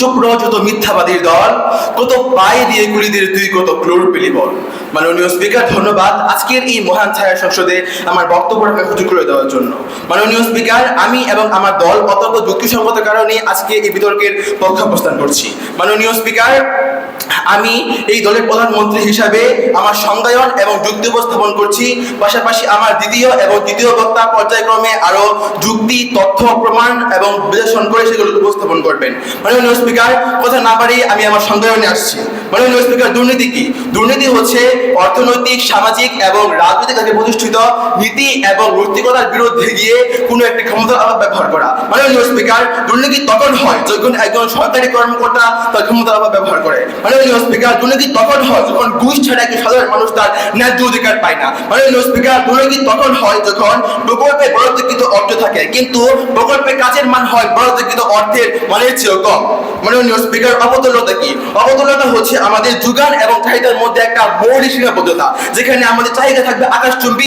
যত মিথ্যাবাদীর দল, কত পায়ে দিয়ে গুলি দিয়ে তুই কত ক্লোর পেলি বল। মাননীয় স্পিকার, ধন্যবাদ আজকের এই মহান ছায়া সংসদে আমার বক্তব্য রাখার সুযোগ করে দেওয়ার জন্য। মাননীয় স্পিকার, আমি এবং আমার দল অত্যন্ত যুক্তিসঙ্গত কারণে আজকে এই বিতর্কের পক্ষাবস্থান করছি। মাননীয় স্পিকার, আমি এই দলের প্রধানমন্ত্রী হিসাবে আমার সংজ্ঞায়ন এবং যুক্তি উপস্থাপন করছি। পাশাপাশি আমার দ্বিতীয় এবং তৃতীয় বক্তা পর্যায়ক্রমে আরও যুক্তি, তথ্য, প্রমাণ এবং বিশ্লেষণ করে সেগুলো উপস্থাপন করবেন। মাননীয় স্পিকার কথা না পারি আমি আমার সংজ্ঞায়নে আসছি। মাননীয় স্পিকার দুর্নীতি কি? দুর্নীতি হচ্ছে অর্থনৈতিক, সামাজিক এবং রাজনৈতিক কাজে প্রতিষ্ঠিত নীতি এবং নৈতিকতার বিরুদ্ধে গিয়ে কোনো একটি ক্ষমতার অভাব ব্যবহার করা। মাননীয় স্পিকার দুর্নীতি তখন হয় যখন একজন সরকারি কর্মকর্তা তার ক্ষমতার অভাব ব্যবহার করে। মাননীয় স্পিকার দুর্নীতি তখন হয় যখন ঘুষ ছাড়া একটি সাধারণ মানুষ তার ন্যায্য অধিকার পায় না। মাননীয় স্পিকার দুর্নীতি তখন হয় যখন প্রকল্পে বরাদ্দকৃত অর্থ থাকে। কিন্তু প্রকল্পের কাজের মান হয় বরাদ্দকৃত অর্থের মানের চেয়েও কম। মাননীয় স্পিকার, অবতুল্যতা কি? অবতুল্যতা হচ্ছে আমাদের যোগান এবং চাহিদার মধ্যে একটা মৌলিক সীমাবদ্ধতা, যেখানে আমাদের চাহিদা থাকবে আকাশ আকাশচুম্বী